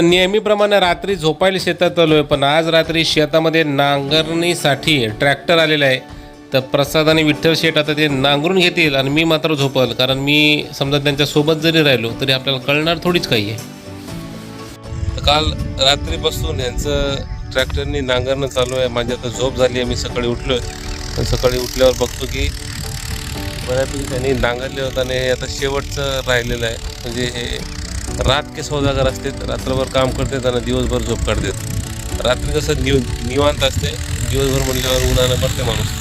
तर नेहमीप्रमाणे रात्री झोपायला शेतात आलो आहे पण आज रात्री शेतामध्ये नांगरणीसाठी ट्रॅक्टर आलेला आहे. तर प्रसाद आणि विठ्ठल शेठ आता ते नांगरून घेतील आणि मी मात्र झोपल कारण मी समजा त्यांच्यासोबत जरी राहिलो तरी आपल्याला कळणार थोडीच काही आहे. काल रात्रीपासून यांचं ट्रॅक्टरनी नांगरणं चालू आहे. माझी आता झोप झाली आहे. मी सकाळी उठलो आहे सकाळी उठल्यावर बघतो की बऱ्यापैकी त्यांनी नांगरले होतं आणि हे आता शेवटचं राहिलेलं आहे. म्हणजे हे रात के सौदागर असतात रात्रभर काम करतात आणि दिवसभर झोप काढतात रात्री कसं निव निवांत असते दिवसभर म्हणल्यावर उन्हानं मरते माणूस.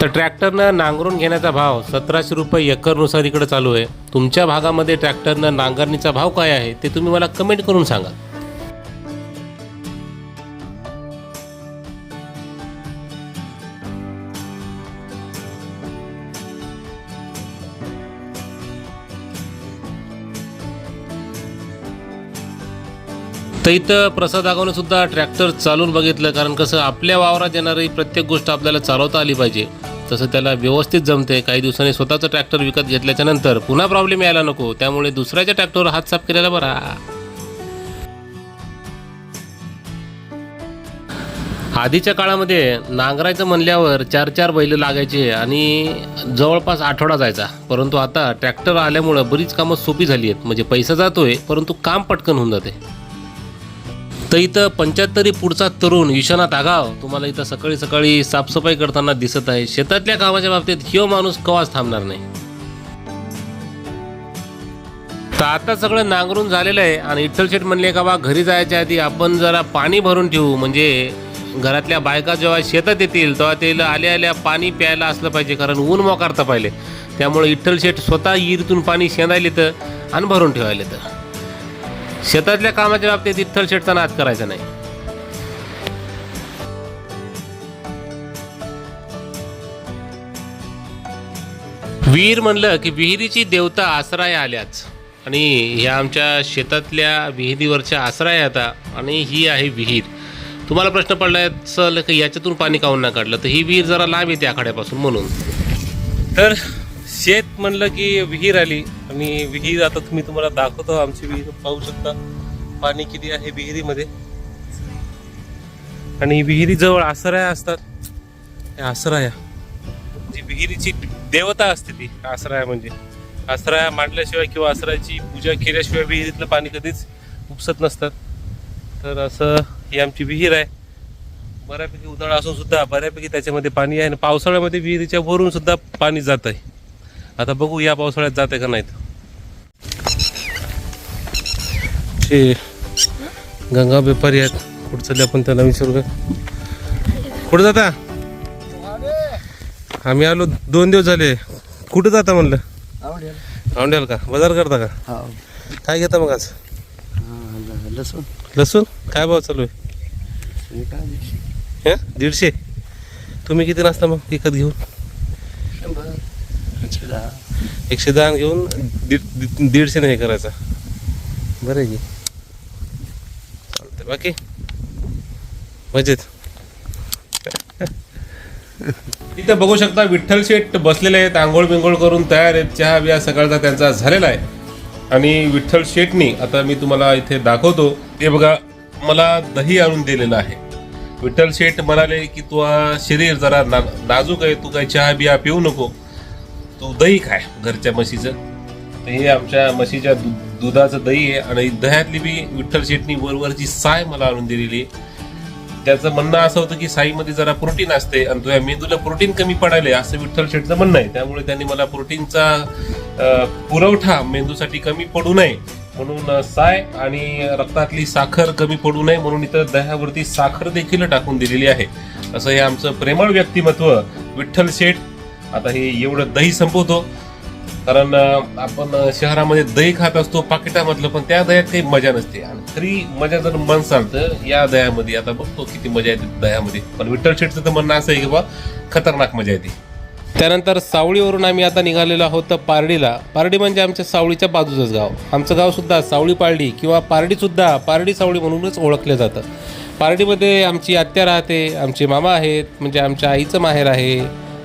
तर ट्रॅक्टरनं नांगरून घेण्याचा भाव सतराशे रुपये एकरनुसार इकडे चालू आहे. तुमच्या भागामध्ये ट्रॅक्टरनं नांगरणीचा भाव काय आहे ते तुम्ही मला कमेंट करून सांगा. तर इथं प्रसाद आगावने सुद्धा ट्रॅक्टर चालून बघितलं कारण कसं आपल्या वावरात येणारी प्रत्येक गोष्ट आपल्याला चालवता आली पाहिजे. तसं त्याला व्यवस्थित जमते काही दिवसांनी स्वतःचं ट्रॅक्टर विकत घेतल्याच्या नंतर पुन्हा प्रॉब्लेम यायला नको. त्यामुळे दुसऱ्याच्या ट्रॅक्टरवर हात साफ केलेला बरा. आधीच्या काळामध्ये नांगरायचं म्हणल्यावर चार चार बैल लागायचे आणि जवळपास आठवडा जायचा. परंतु आता ट्रॅक्टर आल्यामुळं बरीच कामं सोपी झाली आहेत. म्हणजे पैसा जातोय परंतु काम पटकन होऊन जाते. तर इथं पंच्याहत्तरी पुढचा तरुण विश्वनाथ आगाव. तुम्हाला इथं सकाळी सकाळी साफसफाई करताना दिसत आहे. शेतातल्या कामाच्या बाबतीत ह्यो माणूस कवाच थांबणार नाही. तर आता सगळं नांगरून झालेलं आहे आणि इठ्ठल शेठ म्हणले का बा घरी जायच्या आधी आपण जरा पाणी भरून ठेवू. म्हणजे घरातल्या बायका जेव्हा शेतात येतील तेव्हा ते आल्या आल्या पाणी प्यायला असलं पाहिजे कारण ऊन मोकारता पाहिले. त्यामुळे इठ्ठल शेठ स्वतः इरीतून पाणी शेंदायला तर आणि भरून ठेवायले तर शेतातल्या कामाच्या बाबतीत इथल शेटचा नाद करायचा नाही. विहीर म्हणलं की विहिरीची देवता आसराय आल्याच आणि ह्या आमच्या शेतातल्या विहिरीवरच्या आसराय आता आणि ही आहे विहीर. तुम्हाला प्रश्न पडला चल की याच्यातून पाणी काऊन नाही काढलं? तर ही विहीर जरा लांब येते आखाड्यापासून म्हणून. तर शेत म्हणलं की विहीर आली. आणि विहीर आता तुम्ही तुम्हाला दाखवतो आमची विहीर. पाहू शकता पाणी किती आहे विहिरीमध्ये. आणि विहिरीजवळ आसराया असतात. या आसराया जी विहिरीची देवता असते ती आसराया म्हणजे. आसराया मांडल्याशिवाय किंवा आसरायाची पूजा केल्याशिवाय विहिरीतलं पाणी कधीच उपसत नसतात तर असं ही आमची विहीर आहे. बऱ्यापैकी उन्हाळा असून सुद्धा बऱ्यापैकी त्याच्यामध्ये पाणी आहे आणि पावसाळ्यामध्ये विहिरीच्या वरून सुद्धा पाणी जात आहे आता बघू या पावसाळ्यात जाते का नाहीत. ते गंगा व्यापारी आहेत. कुठं चालले आपण त्यांना विचारू का? कुठं जाता? आम्ही आलो दोन दिवस झाले. कुठं जाता म्हणलं? आवडेल का? बाजार करता का? हा. काय घेता मग आज? हा, लसूण. लसूण? काय भाव चालू आहे? हे? काय दीडशे. हे तुम्ही किती नाचता मग विकत घेऊन? एकशे दहा. एकशे दहा घेऊन दीड दीड- दीडशे नाही करायचा. बरं आहे की. चालतंय बाकी? मजेत. इथं बघू शकता विठ्ठल शेठ बसलेले आहेत आंघोळ बिंघोळ करून तयार आहेत चहा बिया सकाळचा त्यांचा झालेला आहे. आणि विठ्ठल शेठनी आता मी तुम्हाला इथे दाखवतो ते बघा मला दही आणून दिलेलं आहे. विठ्ठल शेठ म्हणाले की तू शरीर जरा ना नाजूक आहे तू काही चहा बिया पिऊ नको. तो दही खाय घरच्या म्हशीचं. तर हे आमच्या म्हशीच्या दु- दुधाचं दही आहे आणि दह्यातली बी विठ्ठल शेटणी वरवरची साय मला आणून दिलेली आहे. त्याचं म्हणणं असं होतं की साईमध्ये जरा प्रोटीन असते आणि तुझ्या मेंदूला प्रोटीन कमी पडायले असं विठ्ठल शेटचं म्हणणं आहे. त्यामुळे त्यांनी मला प्रोटीनचा पुरवठा मेंदूसाठी कमी पडू नये म्हणून साय आणि रक्तातली साखर कमी पडू नये म्हणून इथं दह्यावरती साखर देखील टाकून दिलेली आहे. असं हे आमचं प्रेमळ व्यक्तिमत्व विठ्ठल शेठ आता हे एवढं दही संपवतो. कारण आपण शहरामध्ये दही खात असतो पाकिटामधलं पण त्या दह्यात काही मजा नसते. आणि खरी मजा जर मन तर या दह्यामध्ये. आता बघतो किती मजा येते दह्यामध्ये. पण विठ्ठल शेटचं तर म्हणणं असं आहे की बा खतरनाक मजा येते. त्यानंतर सावळीवरून आम्ही आता निघालेलो आहोत पारडीला. पारडी म्हणजे आमच्या सावळीच्या बाजूचंच गाव. आमचं गावसुद्धा सावळी पारडी किंवा पारडीसुद्धा पारडी सावळी म्हणूनच ओळखलं जातं. पारडीमध्ये आमची आत्या राहते आमचे मामा आहेत म्हणजे आमच्या आईचं माहेर आहे.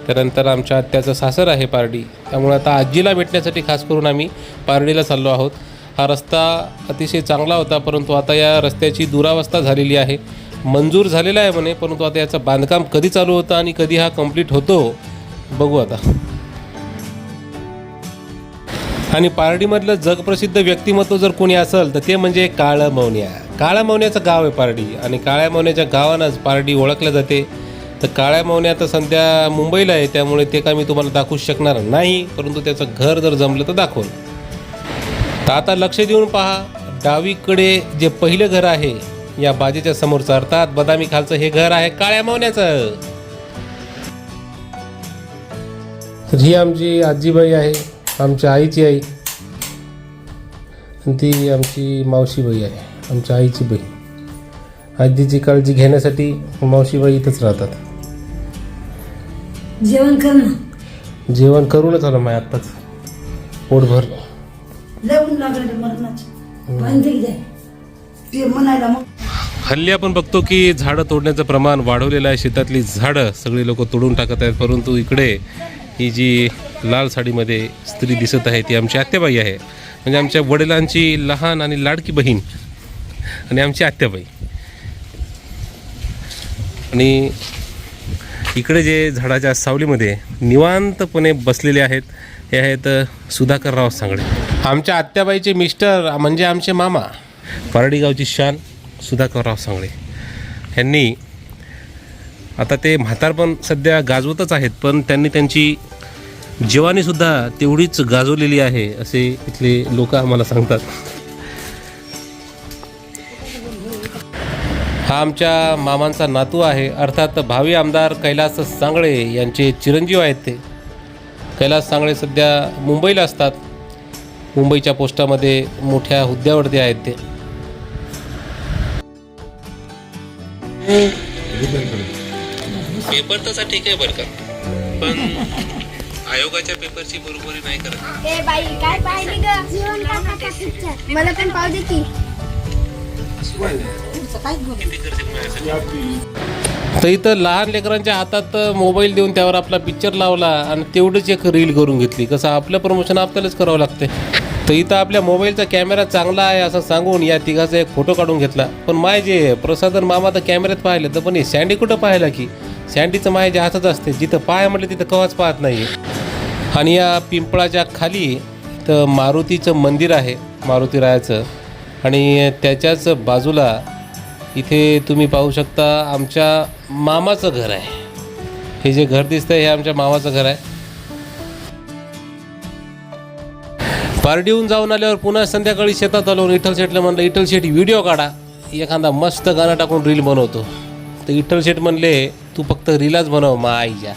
त्यानंतर आमच्या आत्याचं सासर आहे पारडी. त्यामुळे आता आजीला भेटण्यासाठी खास करून आम्ही पारडीला चाललो आहोत. हा रस्ता अतिशय चांगला होता परंतु आता या रस्त्याची दुरावस्था झालेली आहे. मंजूर झालेला आहे म्हणे परंतु आता याचं बांधकाम कधी चालू होतं आणि कधी हा कंप्लीट होतो बघू आता. आणि पारडीमधलं जगप्रसिद्ध व्यक्तिमत्व जर कोणी असेल तर ते म्हणजे काळं मौन्या काळ्या मौन्याचं गाव आहे पारडी आणि काळ्या मौन्याच्या गावानंच पारडी ओळखल्या जाते. तर काळ्या मौन्या आता सध्या मुंबईला आहे त्यामुळे ते काय मी तुम्हाला दाखवू शकणार नाही परंतु त्याचं घर जर जमलं तर दाखवून. तर आता लक्ष देऊन पहा डावीकडे जे पहिलं घर आहे या बाजेच्या समोरचं अर्थात बदामी खालचं हे घर आहे काळ्या मावण्याचं. तर ही आमची आजीबाई आहे आमच्या आईची आई. आणि ती आमची मावशीबाई आहे आमच्या आईची बाई आजीची काळजी घेण्यासाठी मावशीबाई इथंच राहतात. जेवण कर ना. जेवण करूनच आलं माय आत्ताच. पोटभर लवून लागलं मरणाचं. ते म्हणायला मग. हल्ली आपण बघतो की झाडं तोडण्याचं प्रमाण वाढवलेलं आहे. शेतातली झाडं सगळी लोक तोडून टाकत आहेत. परंतु इकडे ही जी लाल साडीमध्ये स्त्री दिसत आहे ती आमची आत्याबाई आहे. म्हणजे आमच्या वडिलांची लहान आणि लाडकी बहीण आणि आमची आत्याबाई. आणि इकडे जे झाडाच्या सावलीमध्ये निवांतपणे बसलेले आहेत हे आहेत सुधाकरराव सांगडे आमच्या आत्याबाईचे मिस्टर म्हणजे आमचे मामा पारडी गावची शान सुधाकरराव सांगळे. यांनी आता ते म्हातारपण सध्या गाजवतच आहेत पण त्यांनी त्यांची जीवानीसुद्धा तेवढीच गाजवलेली आहे असे इथले लोक आम्हाला सांगतात. हा आमच्या मामांचा नातू आहे. अर्थात भावी आमदार कैलास सांगळे यांचे चिरंजीव आहेत ते. कैलास सांगळे सध्या मुंबईला असतात. मुंबईच्या पोस्टामध्ये मोठ्या हुद्द्यावरती आहेत ते. पेपर तसा ठीक आहे बरं का. पण आयोगाच्या पेपरची बरोबरी नाही करत. ए बाई काय पाहिली ग? जीवन काकाचा पिक्चर मला पण पाहू तर इथं लहान लेकरांच्या हातात मोबाईल देऊन त्यावर आपला पिक्चर लावला आणि तेवढंच एक रील करून घेतली. कसं आपलं प्रमोशन आपल्यालाच करावं लागते तर इथं आपल्या मोबाईलचा कॅमेरा चांगला आहे असं सांगून या तिघाचा एक फोटो काढून घेतला. पण माय जे प्रसादन मामा तर कॅमेऱ्यात पाहिलं तर पण हे सँडी कुठं पाहिला की? सँडीचं माय जे हातच असते. जिथं पाय म्हटलं तिथं कवाच पाहत नाही आणि या पिंपळाच्या खाली तर मारुतीचं मंदिर आहे मारुती रायाचं. आणि त्याच्याच बाजूला इथे तुम्ही पाहू शकता आमच्या मामाचं घर आहे. हे जे घर दिसतंय हे आमच्या मामाचं घर आहे. पार्टीहून जाऊन आल्यावर पुन्हा संध्याकाळी शेतात आलो. इठल शेटला म्हणलं इठल शेट व्हिडिओ काढा. एखादा मस्त गाणं टाकून रील बनवतो. तर इठल शेट म्हणले तू फक्त रीलाच बनव मा आईच्या